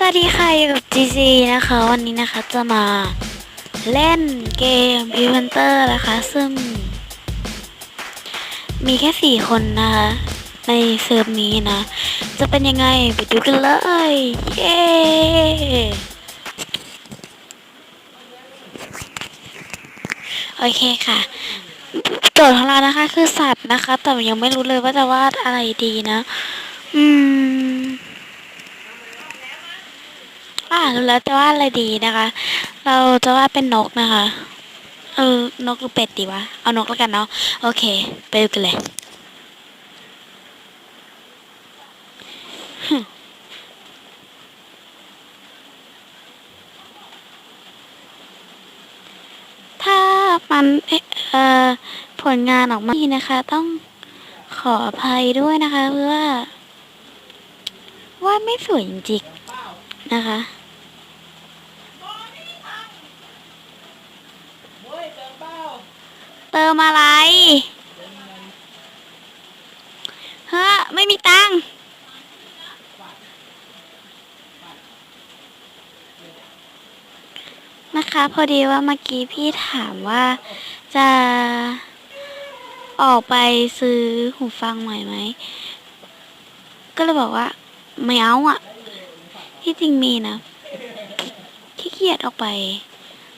สวัสดีค่ะอยู่กับ GC นะคะ วันนี้นะคะจะมาเล่นเกม e v e n t e r นะคะ ซึ่ง มีแค่สี่คนนะคะ ในเซิร์ฟนี้นะ จะเป็นยังไงไปดูกันเลย เย้โอเคค่ะโจทย์ของเรานะคะคือสัตว์นะคะ แต่ยังไม่รู้เลยว่าจะวาดอะไรดีนะ อืม อ่า รู้แล้วจะวาดอะไรดีนะคะ เราจะวาดเป็นนกนะคะ เออนกหรือเป็ดดีวะ เอานกแล้วกันเนาะ โอเค ไปดูกันเลยถ้ามันเอ่อเอ่อผลงานออกมาดีนะคะ ต้องขออภัยด้วยนะคะ เพราะว่าวาดไม่สวยจริงๆนะคะ เติมอะไรเฮ้อไม่มีตังค์นะคะ พอดีว่าเมื่อกี้พี่ถามว่าจะออกไปซื้อหูฟังใหม่ไหม ก็เลยบอกว่า ไม่เอาอะ ที่จริงมีนะขี้เกียจออกไป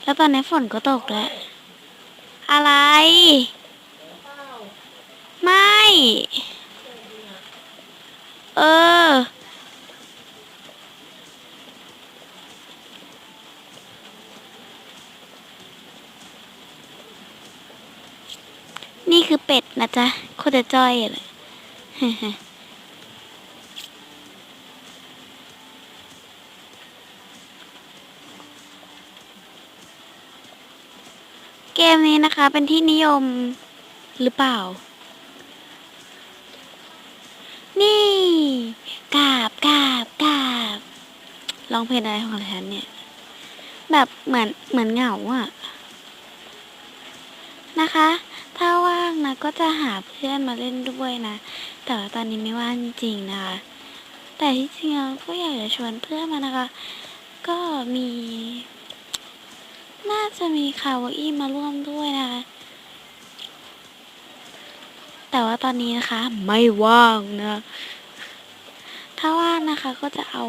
แล้วตอนนี้ฝนก็ตกแล้ว อะไร ไม่ เออ นี่คือเป็ดนะจ๊ะโคตรจะจ้อยเลย เกมนี้นะคะ เป็นที่นิยมหรือเปล่า นี่กาบกาบกาบร้องเพลงอะไรของฉันเนี่ย แบบเหมือนเหมือนเหงาอะนะคะ ถ้าว่างนะก็จะหาเพื่อนมาเล่นด้วยนะ แต่ว่าตอนนี้ไม่ว่างจริงๆนะคะ แต่ที่จริงเราก็อยากจะชวนเพื่อนมานะคะ ก็มี น่าจะมีคาวาอี้มาร่วมด้วยนะคะ แต่ว่าตอนนี้นะคะ ไม่ว่างนะ ถ้าว่างนะคะก็จะเอา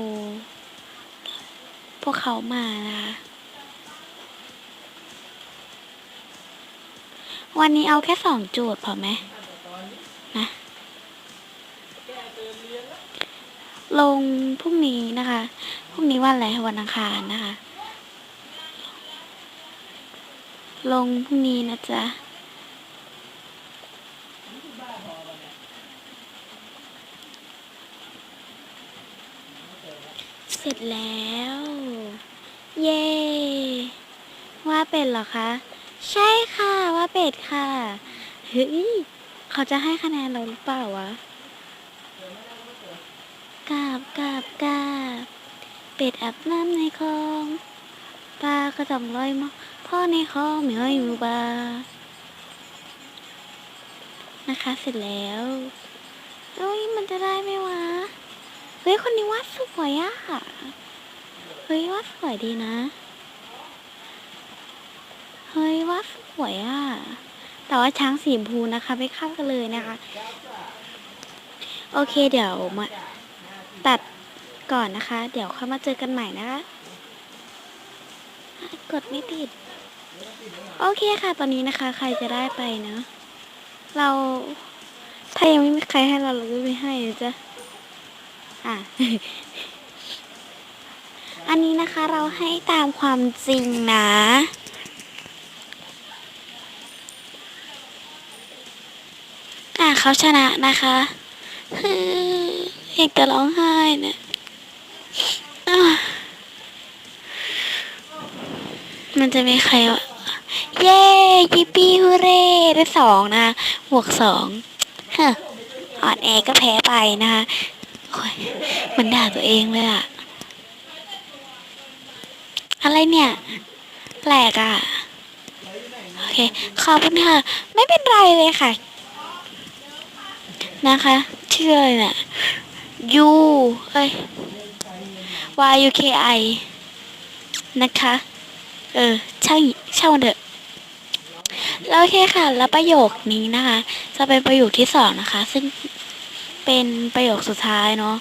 พวกเขามานะคะ วันนี้เอาแค่สองจทย์พอไหมนะลงพรุ่งนี้นะคะ พรุ่งนี้วันอะไรวันอังคารนะคะ ลงพรุ่งนี้นะจ๊ะ เสร็จแล้ว เย้ ว่าเป็ดเหรอคะ ใช่ค่ะว่าเป็ดค่ะ เฮ้ย เขาจะให้คะแนนเราหรือเปล่าวะกาบกาบกาบเป็ดอาบน้ำในคลอง ปลากระจำลอยมา พ่อในคลองไม่ห้อยมือบานะคะเสร็จแล้วเอ้ยมันจะได้ไหมวะ เฮ้ย คนนี้วาดสวยอะเฮ้ยวาดสวยดีนะ เฮ้ยวาดสวยอะแต่ว่าช้างสีพูนะคะไม่เข้ากันเลยนะคะ โอเคเดี๋ยวมาตัดก่อนนะคะ เดี๋ยวค่อยมาเจอกันใหม่นะคะ กดไม่ติด โอเคค่ะ ตอนนี้นะคะ ใครจะได้ไปเนาะเรา ถ้ายังไม่มีใครให้เราเราก็ไม่ให้นะจ๊ะอะ อันนี้นะคะเราให้ตามความจริงนะอะเขาชนะนะคะฮึอยากจะร้องไห้เนี่ยอะ มันจะมีใครวะเย้ยิปปี้ฮูเร่ได้สองนะบวกสองฮะอ่อนแอก็แพ้ไปนะคะมันด่าตัวเองเลยอะอะไรเนี่ย แปลกอะโอเค ขอบคุณค่ะ ไม่เป็นไรเลยค่ะ นะคะชื่ออะไรเนี่ยยูเอ้ย Y U K I นะคะ เออช่างช่างมันเถอะแล้วโอเคค่ะ แล้วประโยคนี้นะคะ จะเป็นประโยคที่สองนะคะ ซึ่งเป็นประโยคสุดท้ายเนาะ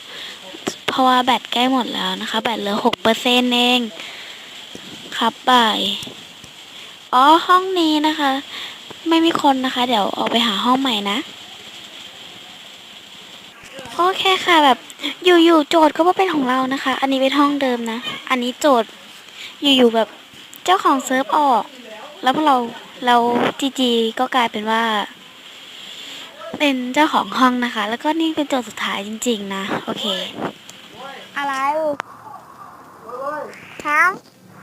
เพราะว่าแบตใกล้หมดแล้วนะคะ แบตเหลือหกเปอร์เซ็นต์เองครับบ่ายอ๋อห้องนี้นะคะ ไม่มีคนนะคะ เดี๋ยวออกไปหาห้องใหม่นะโอเคค่ะแบบ อยู่ๆโจทย์ก็ว่าเป็นของเรานะคะ อันนี้เป็นห้องเดิมนะ อันนี้โจทย์อยู่ๆแบบ จ้าของเซิร์ฟออก แล้วพวกเราเราจีจีก็กลายเป็นว่า เป็นเจ้าของห้องนะคะ แล้วก็นี่เป็นโจทย์สุดท้ายจริง ๆ นะ โอเค อะไรครับ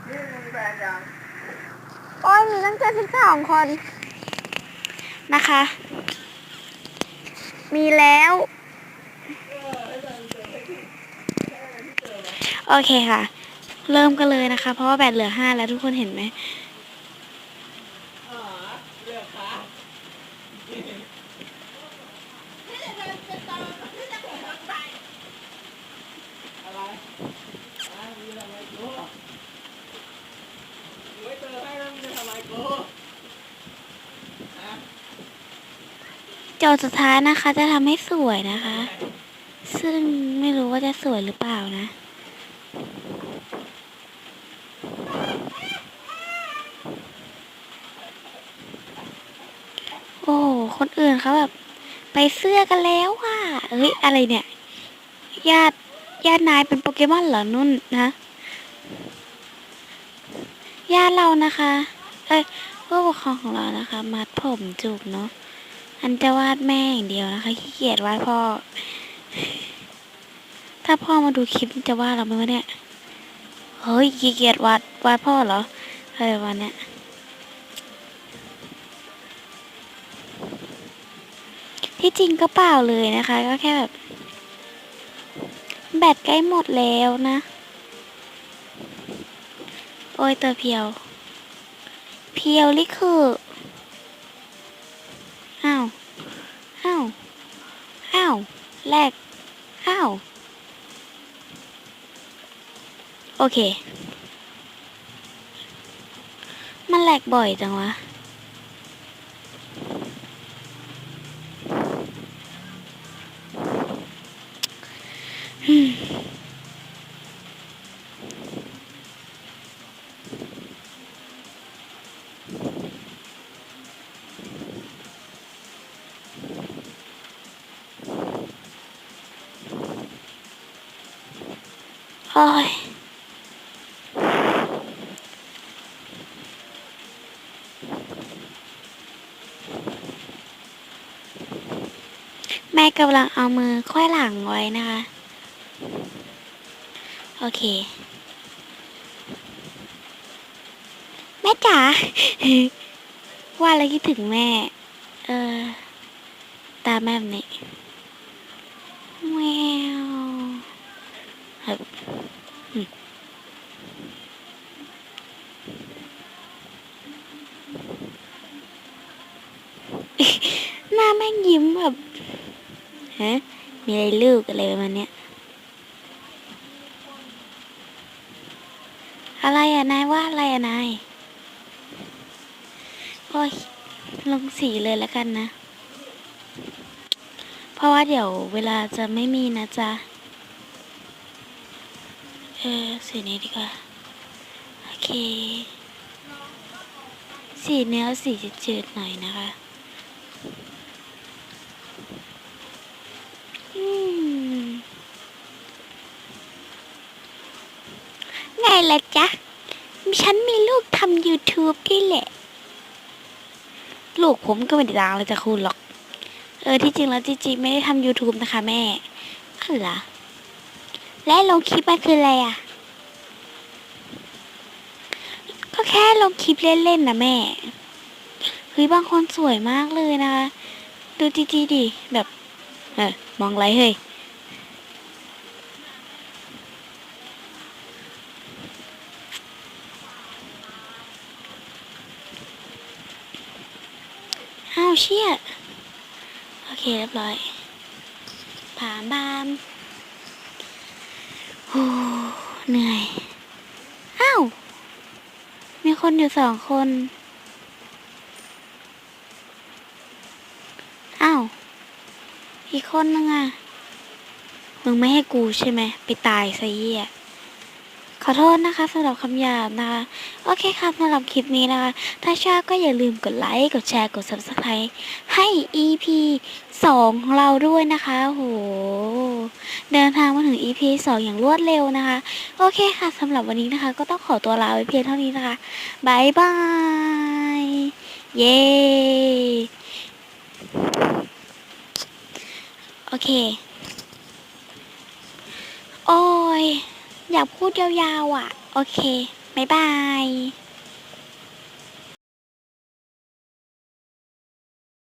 นี่มึงแฟนยังโอ้ยมีตั้งเจ็ดสิบสองคนนะคะ มีแล้ว โอเคค่ะ เริ่มกันเลยนะคะ เพราะว่าแบตเหลือห้าแล้วทุกคนเห็นไหมจอะไรกูกูไม่เหล้วมึงจะทำอะไรกูฮะจทย์สุดท้ายนะคะ จะทำให้สวยนะคะ ซึ่งไม่รู้ว่าจะสวยหรือเปล่านะ โอ้โหคนอื่น เขาแบบไปเสื้อกันแล้วว่ะเอ้ยอะไรเนี่ย ญาติญาตินายเป็นโปเกมอนเหรอนุ่นนะ ญาติเรานะคะ เอ้ยผู้ปกครองของเรานะคะ มัดผมจูบเนาะ อันจะวาดแม่อย่างเดียวนะคะขี้เกียจวาดพ่อ ถ้าพ่อมาดูคลิปจะวาดเราไหมวะเนี่ย เฮ้ยขี้เกียจวาดวาดพ่อเหรออะไรวันเนี้ย ที่จริงก็เปล่าเลยนะคะ ก็แค่แบบ แบตใกล้หมดแล้วนะ โอ้ยตัวเพียว เพียวนี่คืออ้าวอ้าวอ้าวแลกอ้าว โอเค มันแหลกบ่อยจังวะ อ้ยแม่กำลังเอามือค่อยหลังไว้นะคะ โอเค แม่จ๋าว่าแล้วคิดถึงแม่ เออ ตาแม่แบบนี้แมว หน้าแม่งยิ้มแบบฮะมีอะไรลูกอะไรประมาณเนี้ยอะไรอะนายว่าอะไรอะนายโอ้ยลงสีเลยแล้วกันนะ เพราะว่าเดี๋ยวเวลาจะไม่มีนะจ๊ะ เออสีนี้ดีกว่า โอเค สีเนื้อสีจืดๆหน่อยนะคะอืมไงล่ะจ๊ะ ฉันมีลูกทำ YouTube ด้วยแหละ ลูกผมก็ไม่ได้ดังเลยจากคุณหรอก เออ ที่จริงแล้วจีจีไม่ได้ทำ YouTube นะคะแม่อเหรอ และลงคลิปมันคืออะไรอะ ก็แค่ลงคลิปเล่นๆนะแม่เฮ้ยบางคนสวยมากเลยนะคะดูจีจีดิ แบบ เออมองไรเฮ้ยอ้าวเชี่ย โอเค เรียบร้อยผ่านบาม เหนื่อย อ้าว มีคนอยู่สองคน อ้าว อีกคนนึงอะ มึงไม่ให้กูใช่ไหม ไปตายซะเยี่ย อโทษนะคะสำหรับคำหยาบนะคะ โอเคค่ะสำหรับคลิปนี้นะคะ ถ้าชอบก็อย่าลืมกดไลค์ กดแชร์ กด subscribe ให้ EP 2 ของเราด้วยนะคะโหเดินทางมาถึง EP 2 อย่างรวดเร็วนะคะ โอเคค่ะสำหรับวันนี้นะคะ ก็ต้องขอตัวลาไปเพียงเท่านี้นะคะบายบาย เย้โอเค โอ้ย อยากพูดยาวๆอะ โอเค บ๊ายบาย